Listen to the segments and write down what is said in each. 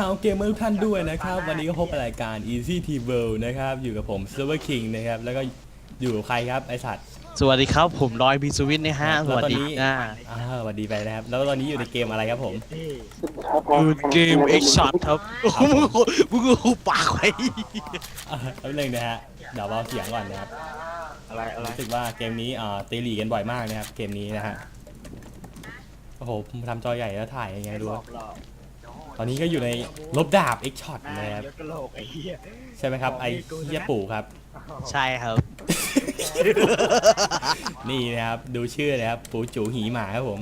ชาวเกมเมอร์ทุกท่านด้วยนะครับ วันนี้ก็พบกับรายการ Easy T World นะครับ อยู่กับผม Silver King นะครับ แล้วก็อยู่กับใครครับไอสัตว์ สวัสดีครับผมรอยบีสวิตนะฮะสแล้ววัสตอนดีนี้อ่าอ่าสวัสดีไปนะครับ แล้วตอนนี้อยู่ในเกมอะไรครับผมคือเกมเอ็กช็อตครับโอ้โหมึงก็มึงก็หูปากไว้อ่าแป๊บนึงนะฮะเดี๋ยวเบาเสียงก่อนนะครับอะไรอะไรรู้สึกว่าเกมนี้อ่าตีหลีกันบ่อยมากนะครับเกมนี้นะฮะโอ้โหผมทำจอใหญ่แล้วถ่ายยังไงไม่รู้ต อนนี้ก็อยู่ในลบดาบ X Shot นะครับยกกระโหลกไอ้เหี้ย ใช่ไหมครับ ไอเฮียปู่ครับ ใช่ครับ นี่นะครับ ดูชื่อนะครับ ปู่จูหีหมาครับผม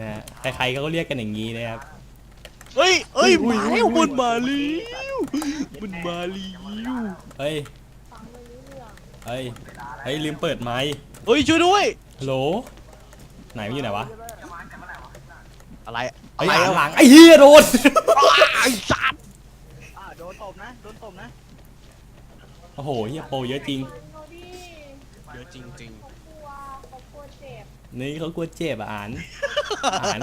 นะฮะใครๆเขาก็เรียกกันอย่างนี้นะครับ เฮ้ยเฮ้ยอุ้ยมาอุ้ยแล้วอุ้ยมันมาแล้วมันมาแล้วเฮ้ย เฮ้ย เฮ้ยลืมเปิดไมค์เฮ้ยช่วยด้วยฮัลโหล ไหนมันอยู่ไหนวะ อะไร เฮ้ยอะไรหลังอะหลังไอ้เหี้ยโดนไอ้สัตว์อ่าโดนตบนะ โดนตบนะ โอ้โหเฮียโปรเยอะจริงเขาดิเยอะจริงกลัวเขากลัวเจ็บนี่เขากลัวเจ็บอะอ่านอ่าน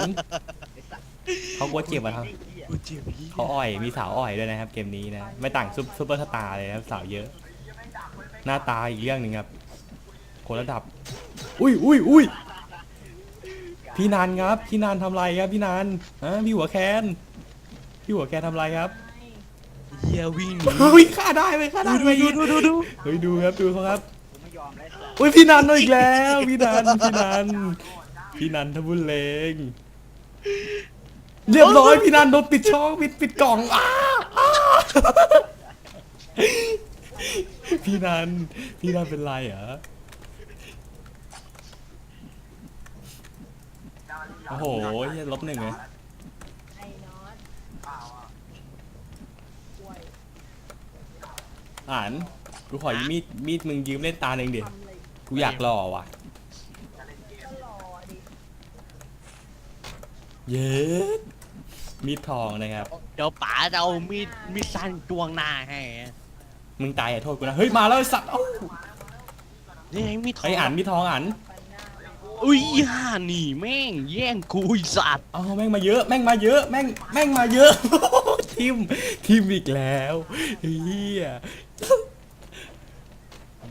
เขากลัวเจ็บอะครับไอ้เหี้ยๆกูเจ็บพี่เขาอ่อยมีสาวอ่อยด้วยนะครับเกมนี้นะไม่ต่างซุปซุปเปอร์สตาร์เลยนะครับสาวเยอะ หน้าตาอีกเรื่องหนึ่งครับคนระดับ อุ้ยอุ้ยอุ้ย พี่นันครับ พี่นันทำไรครับพี่นันฮะพี่หัวแคนพี่หัวแคนทำไรครับเฮียวิ่งหนีเฮ้ยฆ่าได้ไหมฆ่าได้ไหมดูดูดูดูเฮ้ยดูครับดูเขาครับกูไม่ยอมแล้วอุ้ยพี่นันเอาอีกแล้ว พี่นันพี่นันพี่นันทบุญเลงเรียบร้อยพี่นันโดนปิดช่องปิดปิดกล่องอ้าอ้าพี่นันพี่นันเป็นไรเหรอ โอ้โหเหี้ยลบหนึ่งเลยไอ้น็อตป่วยอ่านกูขอยืมมีดมีดมึงยืมเล่นตาหนึ่งดิทำเลยกูอยากหล่อว่ะ ก็รอดิเย็ดมีดทองนะครับ เดี๋ยวป๋าจะเอามีดมีดสั้นจวงหน้าให้มึงตายอย่าโทษกูนะ เฮ้ย มาแล้วไอ้สัตว์เอ้านี่ไงมีดทองไอ้อ่านมีดทองอ่าน ปันหน้าเลยอุ้ยห่านี่แม่งแย่งกูไอ้สัตว์เอาแม่งมาเยอะแม่งมาเยอะแม่งแม่งมาเยอะ ทิมทิมอีกแล้วเฮีย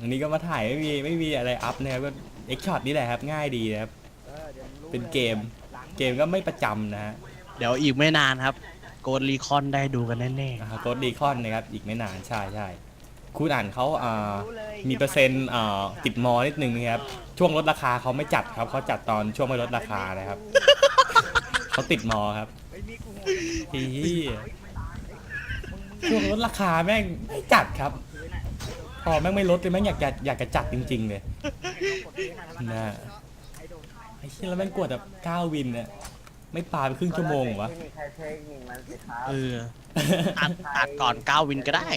อันนี้ก็มาถ่ายไม่มีไม่มีอะไรอัพนะครับก็เอ็กช็อตนี่แหละครับง่ายดีนะครับเออดี๋ยวมึงรู้เป็นเกมหลังเกมก็ไม่ประจำนะฮะเดี๋ยวอีกไม่นานครับ โกดรีคอนได้ดูกันแน่โกดดีคอนนะครับอีกไม่นานใช่ใช่คุณอ่านเขาอ่ารู้เลยมีเปอร์เซ็นต์อ่าติดมอนิดนึงนะครับ ช่วงลดราคาเขาไม่จัดครับเขาจัดตอนช่วงไม่ลดราคานะครับ เขาติดมอครับไอ้มีกูโหดทีช่วงลดราคาแม่งไม่จัดครับ พอแม่งไม่ลดเลยแม่งอยากจะอยากจะจัดจริง ๆ เลยนะไอ้โดนไอ้เชี่ยแล้วแม่งกดแบบก้าวินเนี่ยไม่ปาไปครึ่งชั่วโมงเหรอวะๆเอออัดอัดก่อน9วินก็ได้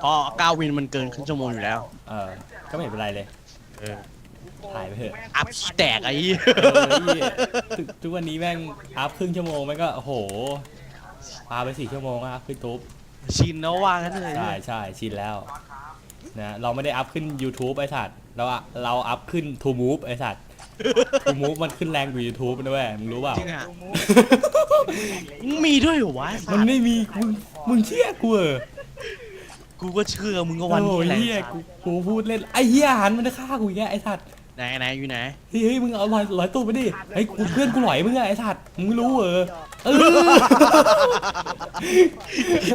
เพราะ9วินมันเกินครึ่งชั่วโมงอยู่แล้ว เออ ก็ไม่เป็นไรเลย เออ ถ่ายไปเถอะ อัพขี้แตกไอ้เหี้ยเออเหี้ยทุกทุกวันนี้แม่งอัพครึ่งชั่วโมงแม่งก็โอ้โหปาไปสี่ชั่วโมงก็อัพขึ้นทุบชินแล้วว่ากันเลยใช่ใช่ชินแล้วนะเราไม่ได้อัพขึ้น YouTube ไอ้สัตว์เราอะเราอัพขึ้น To Move ไอ้สัตว์ To Move มันขึ้นแรงกว่า YouTube นะเว้ยมึงรู้เปล่า จริงอะกูมูมึงมีด้วยเหรอวะไอ้สัมันตว์ไม่มีมึงมึงเชื่อกูเหรอกูก็เชื่อมึงก็วันโอ้นี้ยแหละเฮียกูกูพูดเล่นไอ้เฮียหันมันจะฆ่ากูอีกแล้วไอ้สัตว์ ไหนไหนอยู่ไหนเฮ้ยเฮ้ยมึงเอาลอยลอยตู้ไปดิไอ้ยกูเพื่อนกูหลอยมึงอะไอ้สัตว์มึงไม่รู้เหรอเออ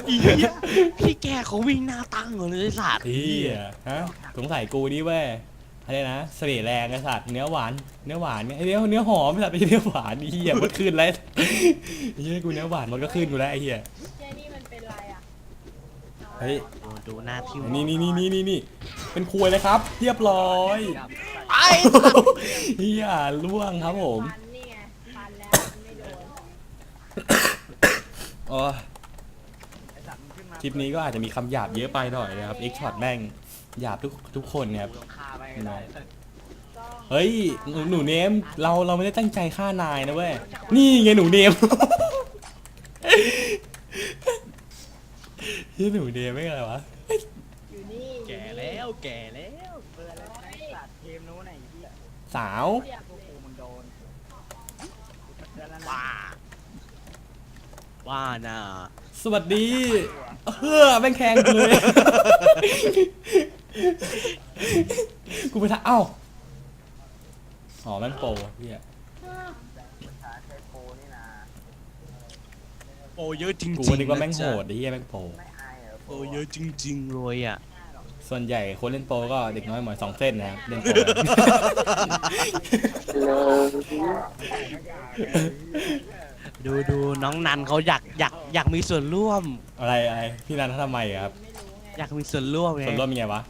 อีเหี้ยพี่แกเขาวิ่งหน้าตั้งเลยไอ้สัตว์เฮียฮะสงสัยกูนี่เว้ยอะไรนะเสน่ห์แรงไอ้สัตว์เนื้อหวานเนื้อหวานเนี่ยไอ้เนื้อเนื้อหอมไอ้สัตว์ไม่ใช่เนื้อหวานไอ้เฮียมันขึ้นแล้วไอ้เฮียกูเนื้อหวานมันก็ขึ้นกูแล้วไอ้เฮียเจนี่มันเป็นไรอะเฮ้ยดูดูหน้าที่นี่นี่นี่นี่นี่นี่เป็นควยเลยครับ เรียบร้อย ไอ้เฮียล่วงครับผมฟันนี่ไงฟันแล้วมันไม่โดนโอ้ยไอ้สัตว์มึงขึ้นมาคลิปนี้ก็อาจจะมีคำหยาบเยอะไปหน่อยนะครับ X ช็อตแม่งหยาบทุกทุกคนนะครับคาไปไงเฮ้ยหนูหนูเนมเราเราไม่ได้ตั้งใจฆ่านายนะเว้ย นี่ไงหนูเนมเฮ้ยหนูเนมไม่อะไรวะอยู่นี่แก่แล้วแก่แล้ว สาวเรียกพวกกูมึงโดนเดือนละนะว้าว่านะสวัสดีเฮ้อแม่งแทงกูเลยกูไปทักเอ้าอ๋อแม่งโปรเฮียโอ้เยอะจริงๆกูนึกว่าแม่งโหดไอ้เฮียแม่งโปรโอ้เยอะจริงๆเลยอะ ส่วนใหญ่คนเล่นโปรก็เด็กน้อยหมอยสองเส้นนะครับเล่นโปรดูดูน้องนันเขาอยากอยากอยากมีส่วนร่วม อะไรอะไรพี่นันเขาทำไมอะครับ อยากมีส่วนร่วมไงส่วนร่วมมีไงวะ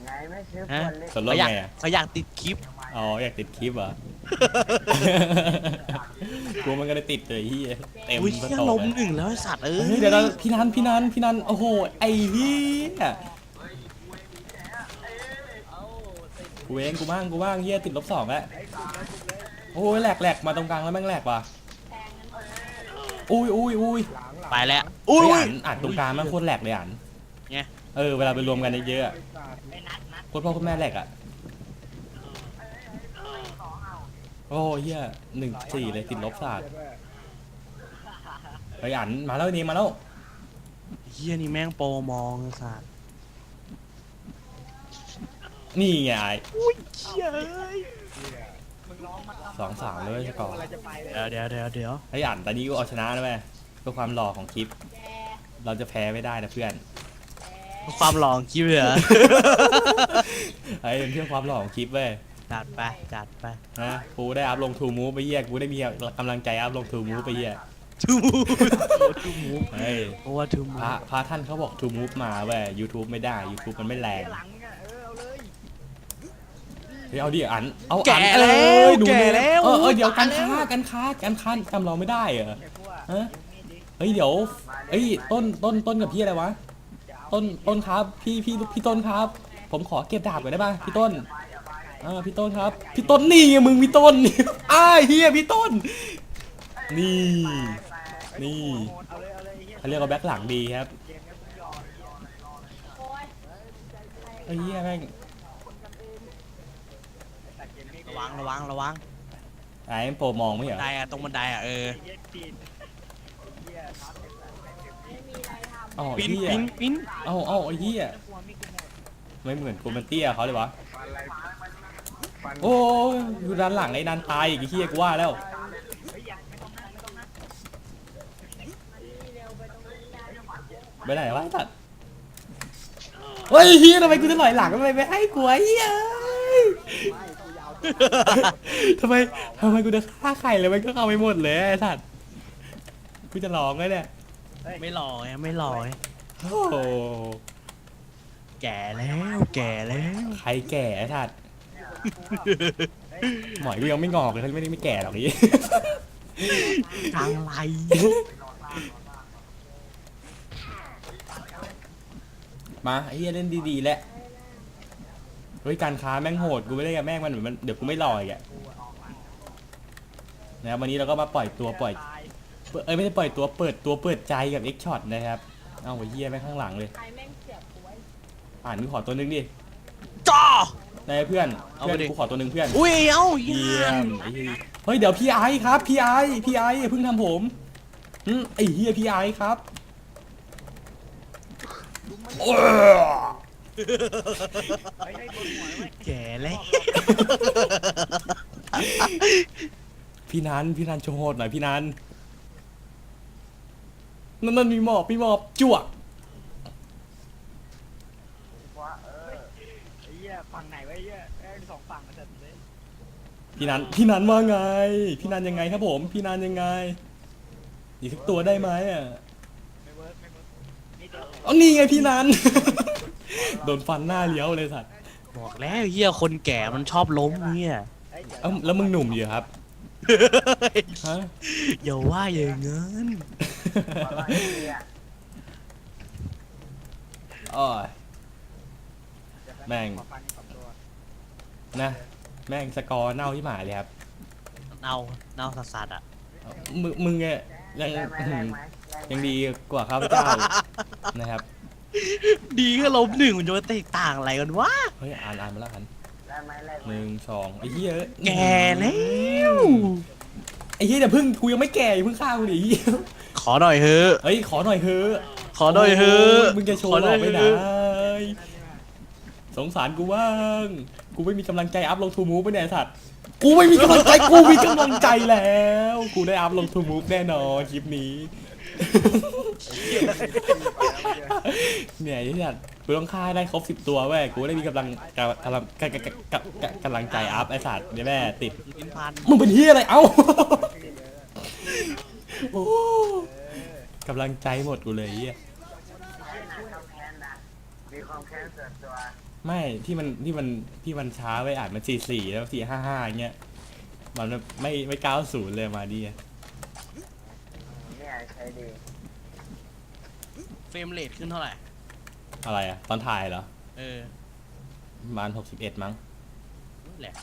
ฮะส่วนร่วมเขาอยากไงอะเขาอยากติดคลิป อ๋ออยากติดคลิปเหรอ กูมันก็ได้ติดเลยที่เต็มอุ้ยสเหี้ยตอลกมเลยหนึ่งแล้วไอ้สัตว์เอ้เฮ้ยยเดี๋ยวเราพี่นันพี่นันพี่นันโอ้โหไอ้เหี้ย กูเองกูบ้างกูบ้างเฮียติดลบสองแล้วโอ้ยแหลกแหลกมาตรงกลางแล้วแม่งแหลกว่ะอุ้ยอุ้ยอุ้ยไปแล้วอุ้อุ้ยยอ่านอ่านตรงกลางแม่งโคตรแหลกเลยอ่านไง เออเวลาไปรวมกันเยอะๆอะโคตรพ่อโคตรแม่แหลกอะโอ้เฮียหนึ่งสี่เลยติดลบศาสตร์ไปอ่านมาแล้วนี่มาแล้วเฮียนี่แม่งโปรมองไอ้สัตว์ นี่ไงไอ้เฮียเอ้ยสองสามเลยสกอร์เราจะไปเลยเดี๋ยวเดี๋ยวเดี๋ยวเดี๋ยวไอ้อ่านตอนนี้ก็เอาชนะนะแม่เพื่อความหล่อของคลิปแกเราจะแพ้ไม่ได้นะเพื่อนความหลองคลิปเหรอไอ้เป็นเพื่อความหล่อของคลิปเว้ยจัดไปจัดไปนะกูได้อัพลงทูมูฟไปเยี่ยกูได้มีกำลังใจอัพลงทูมูฟไปเยี่ยทูมูทูมูฟเฮ้ยเพราะว่าทูมูพระพระท่านเขาบอกทูมูฟมาเว้ยยูทูบไม่ได้ YouTube มันไม่แรง หลังอะเออเอาเลย เฮ้ยเอาดิอัน เอาอันแก่เอแล้วอดูแก่เนี่ยแล้ว เออเออเดี๋ยวกันตายแล้วค้ากันค้ากันค้าจำเราไม่ได้เหรอไอ้พวกฮะมีดดิเฮ้ยเดี๋ยวเฮ้ยต้นต้นต้นกับพี่อะไรวะ ต้นต้นครับ พี่พี่พี่ต้นครับ ผมขอเก็บดาบก่อนได้ป่ะพี่ต้นอ่าพี่ต้นครับ พี่ต้นนี่ไงมึงพี่ต้นอ้าเฮียพี่ต้น นี่ นี่เอาเลยเอาเลยไอ้เหี้ยเขาเรียกว่าแบ็คหลังดีครับเกมเนี้ยมึงยอมโอ้ยไอ้เฮียแม่งแต่เกมนี้ ระวังระวังระวังไอ้โปรมองไม่เหรอบันไดอะตรงบันไดอะเออไอ้เหี้ยจีนไอ้เหี้ยน็อตไอ้สัตว์ไอ้เกมไม่มีอะไรทำอ๋อปิ้นเฮียปิ้นปิ้นเอาเอาไอ้เฮียกลัวไม่กูหมดไม่เหมือนกูมันเตี้ยเขาเลยวะโอ้ยอยู่ด้านหลังไอ้นันตายอีกไอ้เฮียกูว่าแล้วเฮ้ยอย่าไม่ต้องนั่งไม่ต้องนั่งนี่เร็วไปตรงนี้ได้ไปไหนวะไอ้สัตว์เฮ้ยเฮียทำไมกูจะหน่อยหลังทำไมไม่ให้กูไอ้เฮีย ทำไมทำไมกูจะฆ่าไข่เลยมันก็เข้าไปหมดเลยไอ้สัตว์กูจะร้องเลยเนี่ยไม่หล่อไงไม่หล่อไงโอ้โหแก่แล้วแก่แล้วใครแก่ไอ้สัตว์หมอยกูยังไม่งอกเลยเขาไม่ได้ไม่แก่หรอกนี่ทางไรมาไอ้เฮียเล่นดีๆแหละ เฮ้ยการค้าแม่งโหดกูไม่ได้กับแม่งมันเหมือนมันเดี๋ยวกูไม่รออีกอะนะครับวันนี้เราก็มาปล่อยตัวปล่อยตายเปิดเอ้ยไม่ได้ปล่อยตัวเปิดตัวเปิดใจกับ X Shot นะครับเอาไว้เฮียแม่งข้างหลังเลยใครแม่งเสียบกูไว้อ่านกูขอตัวนึงดิจ้านายเพื่อนเอาเพื่ไปอนดิกูขอตัวนึงเพื่อนอุ้ยเอ้าเยี่เยี่ยยมมไอ้เหี้ยเฮ้ยเดี๋ยวพี่ไอครับพี่ไอพี่ไออย่าเพิ่งทำผมอืมไอ้เฮียพี่ไอครับ โอ้ยเฮ้ยให้บนหัวไว้แก่แล้วพี่นันพี่นันโชว์โหดหน่อยพี่นันนั่นนั่นมีหมอบมีหมอบจั่วไอ้เหี้ยฝั่งไหนไวะไอ้เหี้ยเอ้ยสองฝั่งกันเสร็จเลยพี่นันพี่นันว่าไง พี่นันยังไงครับผม พี่นันยังไงอีกสักตัวได้ไหมอะไม่เวิร์กไม่เวิร์กนี่เดียวเอานี่ไงพี่นัน โดนฟันหน้าเลี้ยวเลยสัตว์บอกแล้วเฮียคนแก่มันชอบล้มเฮียเอ้ยเดี๋ยวเอ้าแล้วมึงหนุ่มอยู่ครับฮะอย่าว่าอย่างงั้นอ้อยแม่งขอฟันอีกสองตัวนะแม่งสกอร์เน่าที่หมายเลยครับเน่าเน่าสัสๆอะมึงมึงเนี่ยยังยังดีกว่าข้าพเจ้านะครับ ดีก็ล้มหนึ่งมันจะมาแตกต่างอะไรกันวะเฮ้ยอ่านอ่านมาแล้วกันหนึ่งสองไอ้เหี้ยแก่แล้วไอ้เหี้ยเดี๋ยวพึ่งกูยังไม่แก่อย่าเพิ่งฆ่ากูดิไอ้เหี้ยขขอหน่อยเฮ้อะเฮ้ยขอหน่อยเถอะขอหน่อยเฮ้อะมึงจะโชขว์อหหล่น่ออยไปไหนเถอะสงสารกูบ้างกูไม่มีกำลังใจอัพลงทูมูฟไปไหนยไอ้สัตว์กูไม่มีกำลังใจกูมีกำลังใจแล้ว กูได้อัพลงทูมูฟแน่นอนคลิปนี้ เนี่ยไอ้สัตว์กูต้องฆ่าให้ได้ครบสิบตัวเว้ยกูได้มีกำลังกำลังกำลังกำกำกำลังใจอัพไอ้สัตว์เดี๋ยวแม่ติดกินพันมึงเป็นเฮียอะไร เอ้าโอ้กำลังใจหมดกูเลยเฮียมีความแค้นส่วนตัวไม่ที่มันที่มันที่มันช้าไปอ่านมันสี่สี่แล้วสี่ห้าห้าเงี้ย มันไม่ไม่เก้าศูนย์เลยมาดีอะเนี่ยใช้ดีเฟ รมเรทขึ้นเท่าไหร่ อะไรอะตอนถ่ายเหรอเออประมาณหกสิบเอ็ดมั้ง แหละ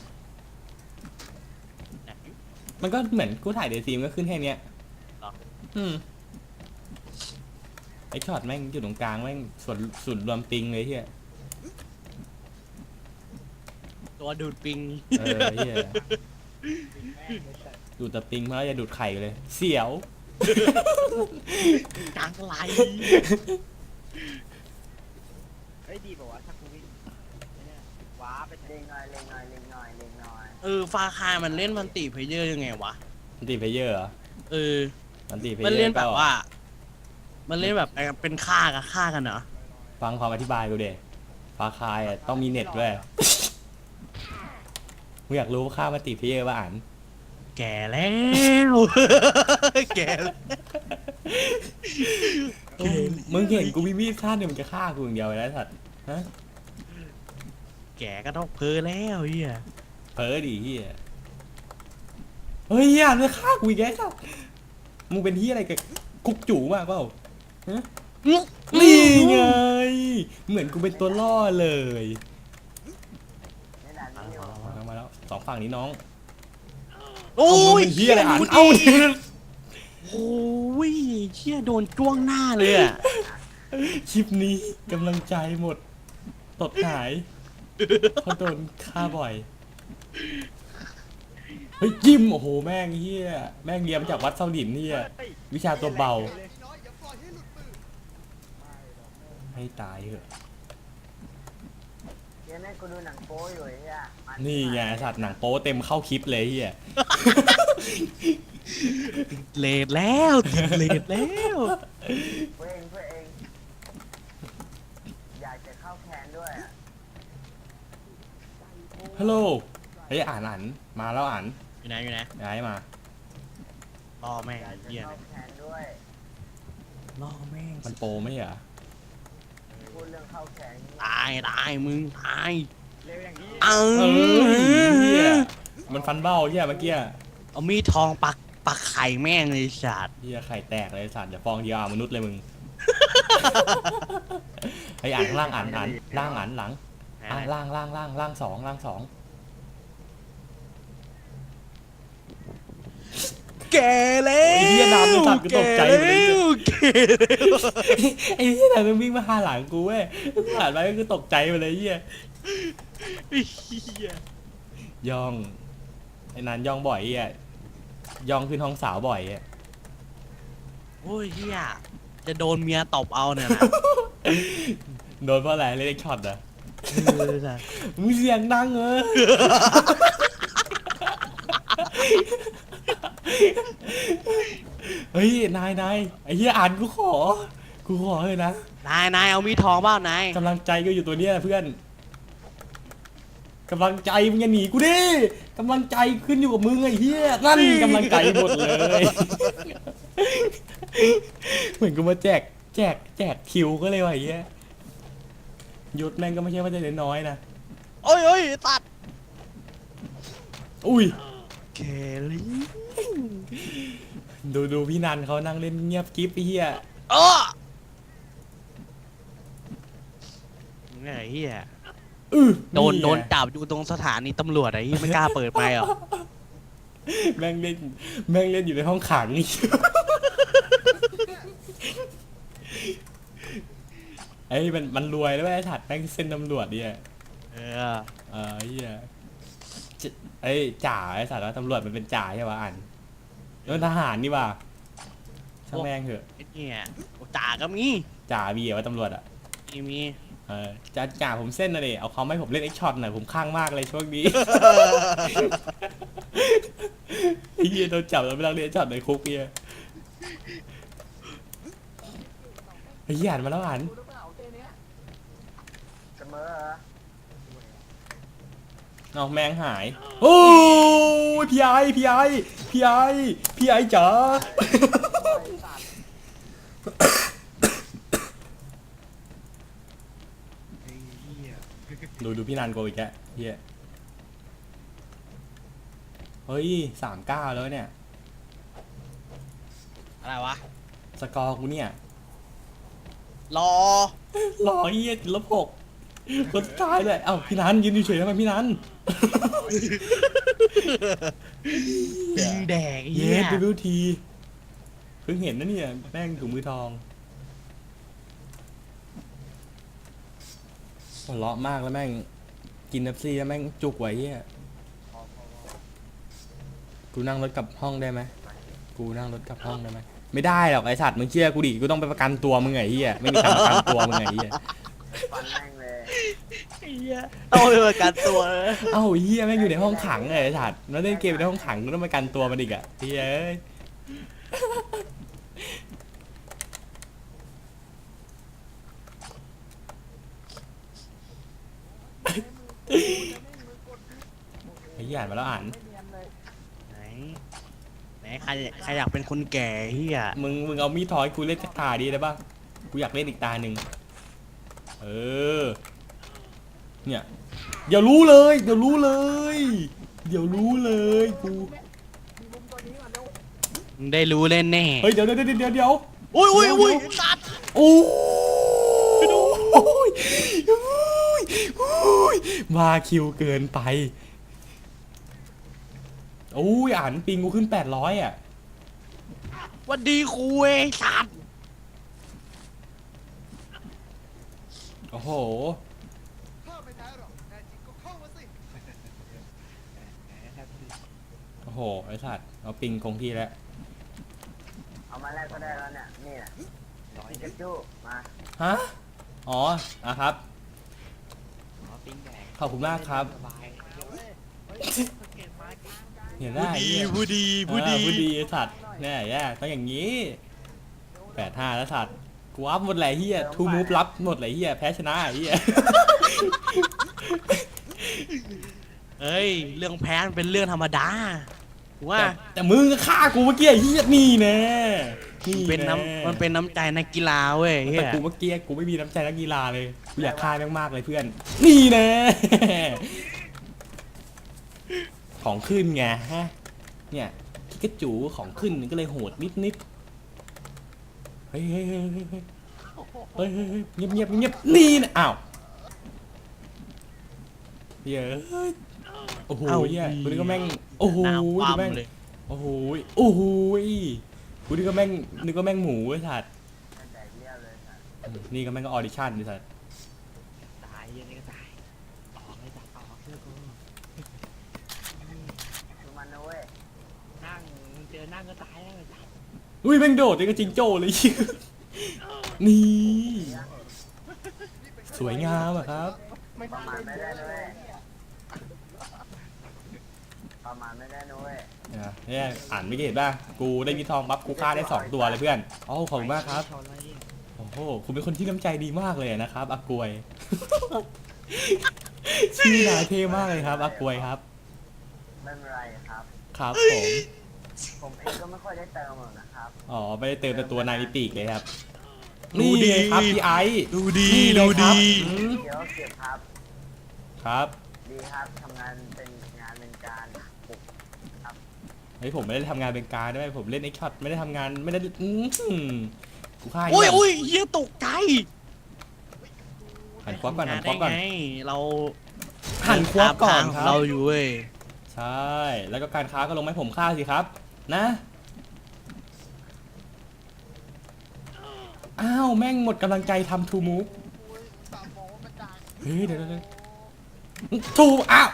แหละอยู่ มันก็เหมือนกูถ่ายเดซีมก็ขึ้นแค่เนี้ยหรอ อืมไอช็อตแม่งอยู่ตรงกลางแม่งส่วนส่วนรวมปิงเลยเฮียตัวดูดปิง เออเฮียดูดแต่ปิงมาแล้วอย่าดูดไข่เลย เสียว กลางไหลเฮ้ยดีป่าวะถ้ากูวิ่งเนี่ยว้าไปเล็งหน่อยเล็งหน่อยเล็งหน่อยเล็งหน่อยเออฟาคายมันเล่นมันติเพลเยอร์ยังไงวะ มันตีเพลเยอร์เหรอเออ มันตีเพลมันเยอเล่นร์แบก็บว่า มันเล่นแบบเป็นฆ่ากับฆ่ากันเหรอ ฟังความอธิบายกูเดฟาคายอะต้องมีเน็ตด้วยมึงอยากรู้ว่าค่ามันตีเพลเยอร์ป่ะอ่าน แก่แล้ว แก่แล้วมึงเห็นกูมีมีดฆ่าเนี่ยมึงจะฆ่ากูอย่างเดียวเลยนะสัตว์ฮะแก่ก็ต้องเพ้อแล้วเฮียเพ้อดิเฮียเฮ้ยอ่านจะฆ่ากูอีกแล้วไอ้สัตว์มึงเป็นที่อะไรกับกุกจูมากเปล่านี่ไง เหมือนกูเป็นตัวล่อเลยนี่แหละนี่อยู่มาแล้วมาแล้วสองฝั่งนี้น้อง โอ้เอามึงยเป็นเฮียอะไรอ่านเอ้าเอ้าโอ้ยเชี่ยโดนจ้วงหน้าเลยอะคลิปนี้กำลังใจหมด ตดหายเพราะโดนฆ่าบ่อย เฮ้ยจิ้มโอ้โหแม่งเฮียแม่งเรียนมาจากวัดเซาดินเฮียวิชาตัวเบา ให้ตายเถอะเดี๋ยวแม่งกูดูหนังโป๊อยู่ไอ้เนี่ยมันี่ไงสัตว์หนังโป๊เต็มเข้าคลิปเลยเฮีย เลดแล้วติดเลดแล้ว เพื่อเองเพื่อเอง อยากจะเข้าแคนด้วยอะฮัลโหล เฮ้ยอ่านอ่านมาแล้วอ่านอยู่ไหนอยู่ไหนย้ายมาล่อแม่งอยากจะเฮียเข้าเลยแคนด้วย ล่อแม่งมันโปรไหมเหรอพูดเรื่องเข้าแคนนี่ตายตายมึงตายเร็วอย่างนี้เอเอออเฮีย มันฟันเบ้าเฮียเมื่อกี้เอามีดทองปักปักไข่แม่งเลยสัตว์เฮียไข่แตกเลยสัตว์อย่าฟองเดียวอะมนุษย์เลยมึงไอ้ยอ่านข้างล่างอ่านอ่านล่างอ่านหลังอ่านล่างล่างล่างล่างสองล่างสองแก่แล้วไอ้เฮียดำเลยสัตว์กูตกใจหมดเลย แก่แล้วไอ้เฮียดำมันวิ่งมาหาหลังกูเว้ยผ่านไปก็คือตกใจไปเลยเฮียไอ้เหี้ย ย่อง ไอ้นันย่องบ่อยเฮียย่องขึ้นห้องสาวบ่อยอะโอ้ยเฮียจะโดนเมียตบเอาเนี่ยนะโดนเพราะอะไรเล่นช็อตอะเออสัตว์มึงเสียงดังเออเฮ้ยนายนายไอ้เฮียอ่านกูขอ กูขอเลยนะนายนายเอามีดทองเปล่านายกำลังใจก็อยู่ตัวเนี้ยเพื่อน กำลังใจมึงอย่าหนีกูดิกำลังใจขึ้นอยู่กับมึงไอ้เหี้ยนั่นกำลังใจหมดเลยเหมือนกูมาแจกแจกแจกคิวก็เลยว่ะไอ้เหี้ยยศแม่งก็ไม่ใช่ว่าจะน้อยๆนะโอ้ยโอ้ยตัดอุ้ยแกลี่ดูดูพี่นันเขานั่งเล่นเงียบกิ๊บไอ้เหี้ย เออไงเฮีย อือโดนไงโดนจับอยู่ตรงสถานีตำรวจไอ้เหี้ยไม่กล้าเปิดไมค์หรอแม่งเล่นแม่งเล่นอยู่ในห้องขังนี่ ไอ้ยมันมันรวยแล้วไอ้ถัดแม่งเส้นตำรวจเนี่ยเออเออเฮียจไอ้ยจ่าไอ้สัตว์ว่าตำรวจมันเป็นจ่าใช่ปะอ่านแล้วทหารนี่ว่าใช่ช่างแม่งเถอะไอ้เนี่ยโอ้จ่าก็มีจ่าบีอะว่าตำรวจอะมีมีเออจ่าจ่าผมเส้นนะเดเอาเขาไม่ผมเล่นไอ้ช็อตหน่อยผมข้างมากเลยช่วงนี้ ไอ้เหี้ยโดนจับแล้วไม่ต้องเรียนช็อตในคุกเหี้ยไอ้เหี้ยหันมาแล้วหันเสมอเหรอเอาแมงหาย โอ้ยพี่ไอพี่ไอพี่ไอพี่ไอจ๋า ดูดู พี่นันโกอีกแกเฮียเฮ้ยสามเก้าแล้วเนี่ย อะไรวะ สกอร์กูเนี่ย รอ รอเฮียลบหกคนสุดท้ายเลยเอ้าพี่นันยืนอยู่เฉยๆทำไมพี่นันปิงแดงไอ้เยเหี้ยสดูทีเพิ่งเห็นนะเนี่ยแม่งถุงมือทองหัวเราะมากแล้วแม่ง กินนับซี่แล้วแม่งจุกไว้เฮียกูนั่งรถกลับห้องได้ไหมกูนั่งรถกลับห้องได้ไหมไม่ได้หรอกไอสัตว์มึงเชื่อกูดิกูต้องไปประกันตัวมึงไงเฮียไม่มีใครประกันตัวมึงไงเฮียฟันแม่งเลยไอ้เหี้ยต้องไปประกันตัวเลยเอ้าเฮียแม่งอยู่ในห้องขังไงไอสัตว์แล้วเล่นเกมอยู่ในห้องขังกูต้องประกันตัวมันอีกอะเฮียเอ้ย ไอ้เหี้ยอ่านมาแล้วอ่าน ไหนไหนใครใครอยากเป็นคนแก่เฮียมึงมึงเอามีดทอยกูเล่นสักตาดีได้ป่ะกูอยากเล่นอีกตาหนึ่งเออ เนี่ย เดี๋ยวรู้เลย เดี๋ยวรู้เลย เดี๋ยวรู้เลยกู มึงได้รู้เล่นแน่เฮ้ยเดี๋ยวเดี๋ยวเดี๋ยวเดี๋ยวเดี๋ยวอุ้ยอุ้ยอุ้ยสัตว์โอ้ยโอ้ยโอ้ยโอ้ยมาคิวเกินไป โอ้ยอ่านปิงกูขึ้นแปดร้อยอะหวันดีครูเอ้ยสัตว์โอ้โห โอ้โห ไอ้สัตว์เอาปิงคงที่แล้ว เอามาแรกก็ได้แล้วเนี่ย นี่น่ะพิกาจูมาฮะ อ๋อ อะครับ ขอบคุณมากครับ เห็นได้ผู้ดีเหี้ยผู้ดีผู้ดี อ่าผู้ดีไอ้สัตว์แน่แย่ต้องอย่างนี้แปดห้าแล้วสัตว์กูอัพหมดแหละเฮียทูมูฟรับหมดแหละเฮียแพ้ชนะไอ้เฮียเอ้ย เรื่องแพ้มันเป็นเรื่องธรรมดาถูกว่าแต่แต่มึงก็ฆ่ากูเมื่อกี้ไอ้เฮียนี่แน่นี่เป็นแน้ำมันเป็นน้ำใจนักกีฬาเว้ยเฮีแต่ยกูเมื่อกี้กูไม่มีน้ำใจนักกีฬาเลยกูอยากฆ่าแม่งมากเลยเพื่อน นี่แน่ ของขึ้นไงฮะ เนี่ยคิกจูของขึ้นก็เลยโหดนิดนิดเฮ้ยเฮ้ยเฮ้ยเฮ้ยเฮ้ยเงียบเงียบเงียบนี่นะอ้าวเยอะโอ้โหเยอะกูนี่ก็แม่ง โอ้โหดูแม่งโอ้โหโอ้โหกูนี่ก็แม่งนึกว่าแม่งหมูไอ้สัตว์นี่ก็แม่งก็ออดิชั่นไอ้สัตว์ นั่งก็ตายแล้วจ้ะอุ้ยแม่งโดดนี่ก็จิงโจ้เลย นี่ สวยงามอะครับประมาณไม่ได้นะเว้ยประมาณไม่ได้นะเว้ยเนี่ยเนี่ยอ่านไม่เห็นป่ะกูได้มีทองปั๊บกูฆ่าได้สองตัวเลยเพื่อนโอ้ขอบคุณมากครับโอ้โหคุณเป็นคนที่น้ำใจดีมากเลยนะครับอากวย ชื่อนายเท่มากเลยครับอากวยครับ ไม่เป็นไรครับ ครับผม ผมเองก็ไม่ค่อยได้เติมหรอกนะครับ อ๋อไม่ได้เติมแต่ตัวนายมีปีกเลยครับดูนี่ดีเลยครับพี่ไอซ์ดูดีนี่เลดูยครับดีอืมเดี๋ยวเก็บครับ ครับดีครับทำงานเป็นงานเป็นการปลุกเฮ้ยผมไม่ได้ทำงานเป็นการด้วยผมเล่นไอ้ช็อตไม่ได้ทำงานไม่ได้อืมกูฆ่าอุ้ยเหี้อุ้ยเฮียตกใจหันควักก่อนหันควักก่อนได้ไงเราหันควักก่อนตามทางครับเราอยู่เว้ยใช่ แล้วก็การค้าก็ลงไม้ผมฆ่าสิครับ นะ อ้าว แม่งหมดกำลังใจทำทูมูฟเฮ้ยเดี๋ยวเดี๋ยวเดี๋ยวทูอ้าว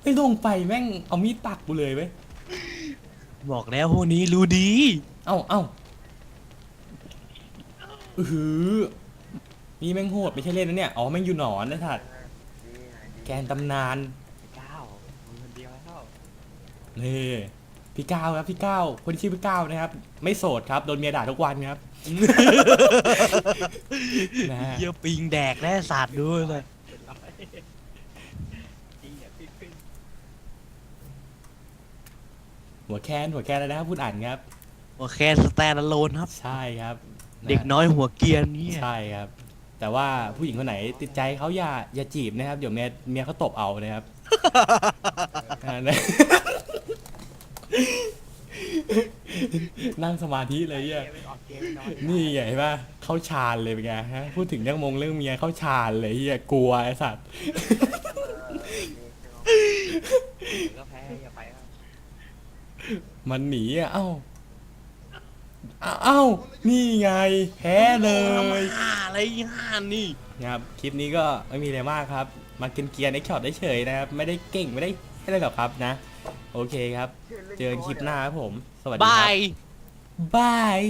ไม่ลงไปแม่งเอามีดปักกูเลยเว้ย บอกแล้วพวกนี้รู้ดี เอ้าเอ้าอือหือนี่แม่งโหดไม่ใช่เล่นนะเนี่ย อ๋อ แม่งอยู่หนอนนะทัดแกนตำนาน เก้ามึงคนเดียวแล้ว นี่พี่ก้าวครับพี่ก้าวคนที่ชื่อพี่ก้าวนะครับ ไม่โสดครับโดนเมียด่าทุกวันครับนะฮะเยี่ยปิงแดกแน่สัตว์ด้วยเลยเป็นร้อยจริงอย่าขึ้นขึ้นหัวแคนหัวแคนแล้วนะครับพูดอ่านครับโอเคสแตนด์อะโลนครับ ใช่ครับะเด็กน้อยหัวเกรียนเนี่ยใช่ครับ แต่ว่าผู้หญิงคนไหนติดใจเขาอย่าอย่าจีบนะครับ เดี๋ยวเมียเมียเขาตบเอานะครับอ่านะ นั่งสมาธิเลยเนี่ยออกเกมไม่น้อยนี่ไงเห็นป่ะเข้าฌานเลยเป็นไงฮะพูดถึงเรื่องมงเรื่องเมียเข้าฌานเลยเฮียกลัวไอ้สัตว์ก็แพ้อย่าไปครับมันหนีอะเอ้าเอ้าเอ้านี่ไง แพ้เลยห้าอะไรห้านี่นะครับคลิปนี้ก็ไม่มีอะไรมากครับ มาเกรียนๆไอ้ช็อตได้เฉยๆนะครับ ไม่ได้เก่งไม่ได้อะไรหรอกครับนะ โอเคครับ เจอกันคลิปหน้าครับผม สวัสดีบาครับยบาย